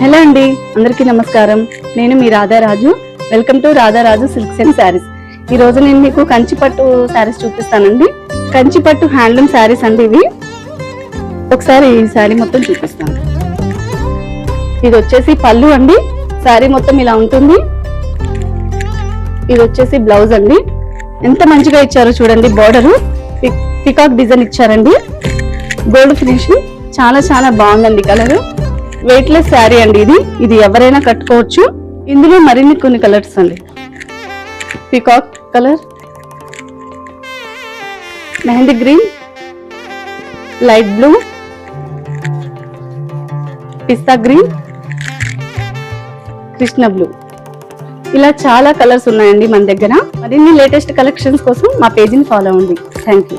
Hello అండి అందరికీ నమస్కారం. నేను మీ Radharaju. Welcome to Radharaju silks and sarees ఈ రోజు నేను మీకు కంచిపట్టు శారీస్ చూపిస్తానండి. కంచిపట్టు హ్యాండ్లూమ్ శారీస్ అండి ఇవి. ఒకసారి ఈ శారీ మొత్తం చూపిస్తాను. ఇది వచ్చేసి పళ్ళు అండి. శారీ మొత్తం ఇలా ఉంటుంది. ఇది వచ్చేసి బ్లౌజ్ అండి. ఎంత మంచిగా ఇచ్చారో చూడండి బార్డరు పికాక్ డిజైన్ ఇచ్చారండి. గోల్డ్ ఫినిషింగ్ చాలా చాలా బాగుందండి కలరు వెయిట్లెస్ శారీ అండి ఇది. ఇది ఎవరైనా కట్టుకోవచ్చు. ఇందులో మరిన్ని కొన్ని కలర్స్ అండి. Peacock colour mehndi green light blue pista green Krishna blue ఇలా చాలా కలర్స్ ఉన్నాయండి మన దగ్గర. మరిన్ని లేటెస్ట్ కలెక్షన్స్ కోసం మా పేజీని ఫాలో అవ్వండి. Thank you